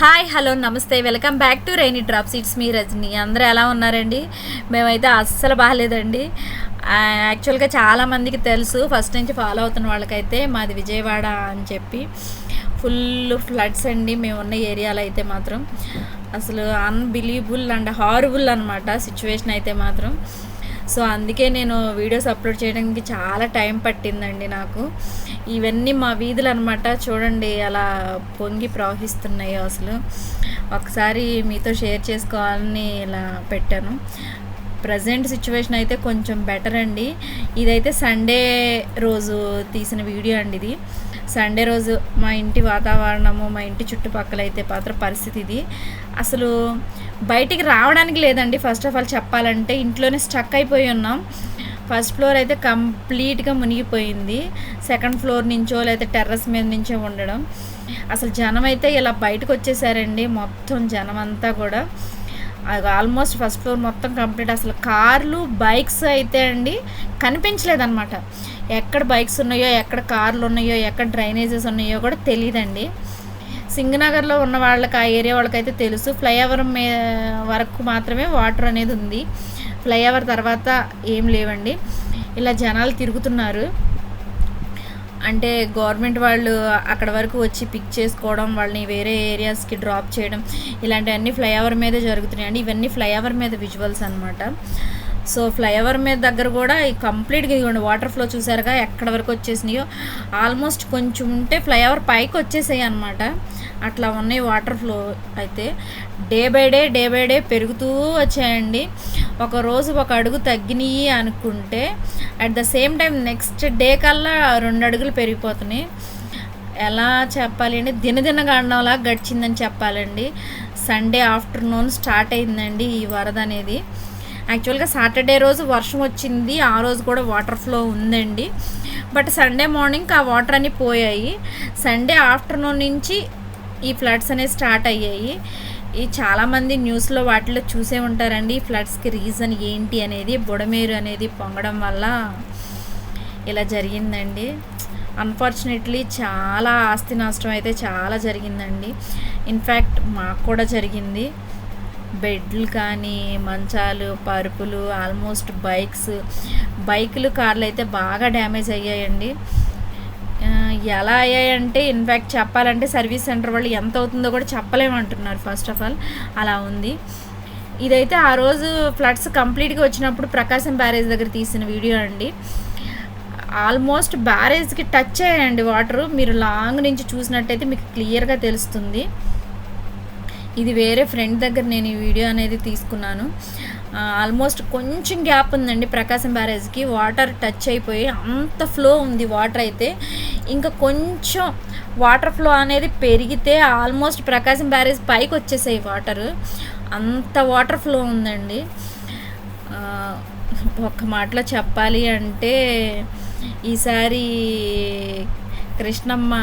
Hi hello నమస్తే. Welcome back to rainy drop seats. మీ రజని. అందరూ ఎలా ఉన్నారండి? మేమైతే అస్సలు బాగాలేదండి యాక్చువల్గా చాలామందికి తెలుసు. ఫస్ట్ నుంచి ఫాలో అవుతున్న వాళ్ళకైతే మాది విజయవాడ అని చెప్పి. ఫుల్ ఫ్లడ్స్ అండి. మేము ఉన్న ఏరియాలో అయితే మాత్రం. అసలు అన్బిలీబుల్ అండ్ హారబుల్ అనమాట సిచ్యువేషన్ అయితే మాత్రం. సో అందుకే నేను వీడియోస్ అప్లోడ్ చేయడానికి చాలా టైం పట్టిందండి నాకు. ఇవన్నీ మా వీధులు అనమాట చూడండి అలా పొంగి ప్రవహిస్తున్నాయో అసలు. ఒకసారి మీతో షేర్ చేసుకోవాలని ఇలా పెట్టాను. ప్రజెంట్ సిచ్యువేషన్ అయితే కొంచెం బెటర్ అండి. ఇదైతే సండే రోజు తీసిన వీడియో అండి ఇది. సండే రోజు మా ఇంటి వాతావరణము మా ఇంటి చుట్టుపక్కల అయితే పాత్ర పరిస్థితి ఇది. అసలు బయటికి రావడానికి లేదండి. ఫస్ట్ ఆఫ్ ఆల్ చెప్పాలంటే ఇంట్లోనే స్టక్ అయిపోయి ఉన్నాం. ఫస్ట్ ఫ్లోర్ అయితే కంప్లీట్గా మునిగిపోయింది. సెకండ్ ఫ్లోర్ నుంచో లేకపోతే టెర్రస్ మీద నుంచో ఉండడం. అసలు జనం అయితే ఇలా బయటకు వచ్చేసారండి. మొత్తం జనం అంతా కూడా. ఆల్మోస్ట్ ఫస్ట్ ఫ్లోర్ మొత్తం కంప్లీట్. అసలు కార్లు బైక్స్ అయితే అండి కనిపించలేదన్నమాట. ఎక్కడ బైక్స్ ఉన్నాయో ఎక్కడ కార్లు ఉన్నాయో ఎక్కడ డ్రైనేజెస్ ఉన్నాయో కూడా తెలియదండి సింగనగర్లో ఉన్న వాళ్ళకి ఆ ఏరియా వాళ్ళకైతే తెలుసు. ఫ్లైఓవర్ మే వరకు మాత్రమే వాటర్ అనేది ఉంది. ఫ్లైఓవర్ తర్వాత ఏం లేవండి. ఇలా జనాలు తిరుగుతున్నారు. అంటే గవర్నమెంట్ వాళ్ళు అక్కడ వరకు వచ్చి పిక్ చేసుకోవడం వాళ్ళని వేరే ఏరియాస్కి డ్రాప్ చేయడం ఇలాంటివన్నీ ఫ్లైఓవర్ మీదే అండి ఇవన్నీ ఫ్లైఓవర్ మీద విజువల్స్ అనమాట సో ఫ్లైఓవర్ మీద దగ్గర కూడా కంప్లీట్గా ఇవ్వండి. వాటర్ ఫ్లో చూసారుగా ఎక్కడ వరకు వచ్చేసినాయో? ఆల్మోస్ట్ కొంచెం ఉంటే ఫ్లైఓవర్ పైకి వచ్చేసాయి అనమాట అట్లా ఉన్నాయి వాటర్ ఫ్లో అయితే. Day by day day by day పెరుగుతూ వచ్చాయండి. ఒక రోజు ఒక అడుగు తగ్గినాయి అనుకుంటే at the same time next day కల్లా రెండు అడుగులు పెరిగిపోతున్నాయి. ఎలా చెప్పాలి అండి దినదిన గండంలా గడిచిందని చెప్పాలండి. సండే ఆఫ్టర్నూన్ స్టార్ట్ అయిందండి ఈ వరద అనేది. యాక్చువల్గా సాటర్డే రోజు వర్షం వచ్చింది ఆ రోజు కూడా వాటర్ ఫ్లో ఉందండి. బట్ సండే మార్నింగ్ ఆ వాటర్ అన్నీ పోయాయి. సండే ఆఫ్టర్నూన్ నుంచి ఈ ఫ్లడ్స్ అనేవి స్టార్ట్ అయ్యాయి. ఈ చాలామంది న్యూస్లో వాటిలో చూసే ఉంటారండి. ఫ్లడ్స్కి రీజన్ ఏంటి అనేది బుడమేరు అనేది పొంగడం వల్ల ఇలా జరిగిందండి. అన్ఫార్చునేట్లీ చాలా ఆస్తి నష్టం అయితే చాలా జరిగిందండి. ఇన్ఫ్యాక్ట్ మాకు కూడా జరిగింది. బెడ్లు కానీ మంచాలు పరుపులు ఆల్మోస్ట్ బైక్స్ బైకులు కార్లు అయితే బాగా డ్యామేజ్ అయ్యాయండి. ఎలా అయ్యాయంటే ఇన్ఫ్యాక్ట్ చెప్పాలంటే సర్వీస్ సెంటర్ వాళ్ళు ఎంత అవుతుందో కూడా చెప్పలేమంటున్నారు ఫస్ట్ ఆఫ్ ఆల్ అలా ఉంది. ఇదైతే ఆ రోజు ఫ్లడ్స్ కంప్లీట్గా వచ్చినప్పుడు ప్రకాశం బ్యారేజ్ దగ్గర తీసిన వీడియో అండి. ఆల్మోస్ట్ బ్యారేజ్కి టచ్ అయ్యాయండి వాటర్ మీరు లాంగ్ నుంచి చూసినట్టయితే మీకు క్లియర్గా తెలుస్తుంది. ఇది వేరే ఫ్రెండ్ దగ్గర నేను ఈ వీడియో అనేది తీసుకున్నాను. ఆల్మోస్ట్ కొంచెం గ్యాప్ ఉందండి ప్రకాశం బ్యారేజ్కి. వాటర్ టచ్ అయిపోయి అంత ఫ్లో ఉంది వాటర్ అయితే. ఇంకా కొంచెం వాటర్ ఫ్లో అనేది పెరిగితే ఆల్మోస్ట్ ప్రకాశం బ్యారేజ్ పైకి వచ్చేసాయి వాటర్ అంత వాటర్ ఫ్లో ఉందండి. ఒక్క మాటలో చెప్పాలి అంటే ఈసారి కృష్ణమ్మ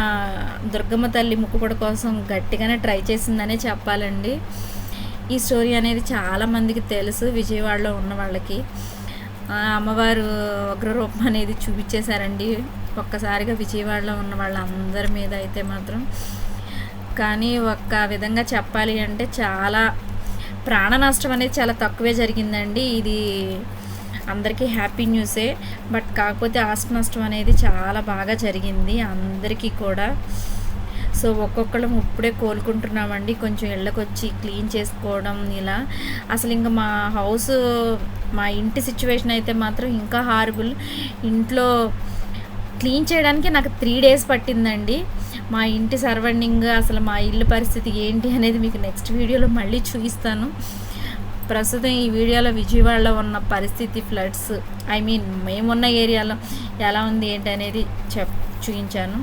దుర్గమ్మ తల్లి ముక్కుపొడ కోసం గట్టిగానే ట్రై చేసిందనే చెప్పాలండి. ఈ స్టోరీ అనేది చాలామందికి తెలుసు విజయవాడలో ఉన్న వాళ్ళకి. అమ్మవారు ఉగ్రరూపం అనేది చూపించేశారండి. ఒక్కసారిగా విజయవాడలో ఉన్న వాళ్ళందరి మీద అయితే మాత్రం. కానీ ఒక్క విధంగా చెప్పాలి అంటే చాలా ప్రాణ నష్టం అనేది చాలా తక్కువే జరిగిందండి. ఇది అందరికీ హ్యాపీ న్యూసే. బట్ కాకపోతే ఆస్తి నష్టం అనేది చాలా బాగా జరిగింది. అందరికీ కూడా సో ఒక్కొక్కళ్ళం ఇప్పుడే కోలుకుంటున్నామండి. కొంచెం ఇళ్ళకొచ్చి క్లీన్ చేసుకోవడం ఇలా. అసలు ఇంకా మా హౌస్ మా ఇంటి సిచ్యువేషన్ అయితే మాత్రం ఇంకా హారబుల్. ఇంట్లో క్లీన్ చేయడానికి నాకు త్రీ డేస్ పట్టిందండి. మా ఇంటి సరౌండింగ్ అసలు మా ఇల్లు పరిస్థితి ఏంటి అనేది మీకు నెక్స్ట్ వీడియోలో మళ్ళీ చూపిస్తాను. ప్రస్తుతం ఈ వీడియోలో విజయవాడలో ఉన్న పరిస్థితి ఫ్లడ్స్. ఐ మీన్ మేమున్న ఏరియాలో ఎలా ఉంది ఏంటి అనేది చెప్ చూపించాను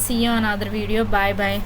see another video bye bye